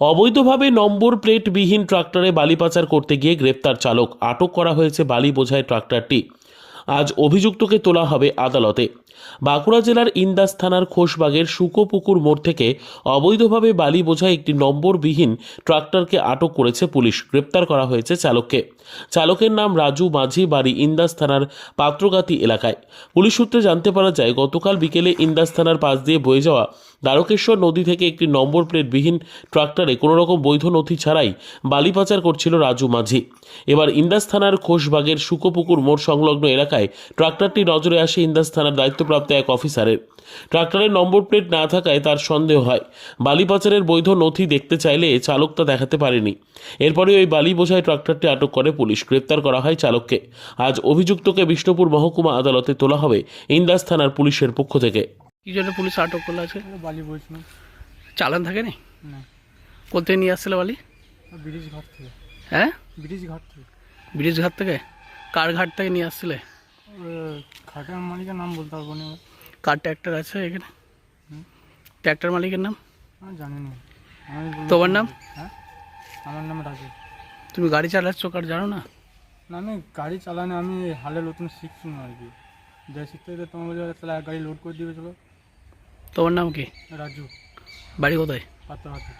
অবৈধভাবে নম্বর প্লেটবিহীন ট্রাক্টরে বালি পাচার করতে গিয়ে গ্রেপ্তার চালক। আটক করা হয়েছে বালি বোঝায় ট্রাক্টরটি। আজ অভিযুক্তকে তোলা হবে আদালতে। বাঁকুড়া জেলার ইন্দাস থানার খোশবাগের সুকোপুকুর মোড় থেকে অবৈধভাবে বালি বোঝাই একটি নম্বরবিহীন ট্রাক্টরকে আটক করেছে পুলিশ। গ্রেপ্তার করা হয়েছে চালককে। চালকের নাম রাজু মাঝি, বাড়ি ইন্দাস থানার পাত্রগাতি এলাকায়। পুলিশ সূত্রে জানতে পারা যায়, গতকাল বিকেলে ইন্দাস থানার পাশ দিয়ে বয়ে যাওয়া দ্বারকেশ্বর নদী থেকে একটি নম্বর প্লেটবিহীন ট্রাক্টরে কোনো রকম বৈধ নথি ছাড়াই বালি পাচার করছিল রাজু মাঝি। এবার ইন্দাস থানার খোশবাগের সুকোপুকুর মোড় সংলগ্ন এলাকায় ট্রাক্টরটি নজরে আসে ইন্দাস থানার দায়িত্বপ্রাপ্ত এক অফিসারের। ট্রাক্টরের নম্বর প্লেট না থাকায় তার সন্দেহ হয়। বালি পাচারের বৈধ নথি দেখতে চাইলে চালক তা দেখাতে পারেনি। এরপরে ওই বালি বোঝায় ট্রাক্টরটি আটক করে পুলিশ। গ্রেপ্তার করা হয় চালককে। আজ অভিযুক্তকে বিষ্ণুপুর মহকুমা আদালতে তোলা হবে ইন্দাস থানার পুলিশের পক্ষ থেকে। কি জন্য পুলিশ আটক করল আছে বালি চালান থাকে নি। না কোথায় নিয়ে আসছিল বালি? ব্রিজ ঘাট থেকে। হ্যাঁ? ব্রিজ ঘাট থেকে। ব্রিজ ঘাট থেকে? কার ঘাট থেকে নিয়ে আসছিলে? ওই ঘাটের মালিকের নাম বলতে পারব না কার ট্র্যাক্টর আছে এখানে? ট্র্যাক্টর মালিকের নাম? আমি জানি না আমি বলব তোমার নাম? হ্যাঁ? আমার নাম রাজু তুমি গাড়ি চালাচ্ছ কার জানো না? না আমি গাড়ি চালানো আমি হালে নতুন শিখছি না আর কি। যা শিখতে শিখতে তোমার বলে তাহলে এক গাড়ি লোড করে দিবে চলো। তোমার নাম কি? রাজু। বাড়ি কোথায়? পাত্র হাতে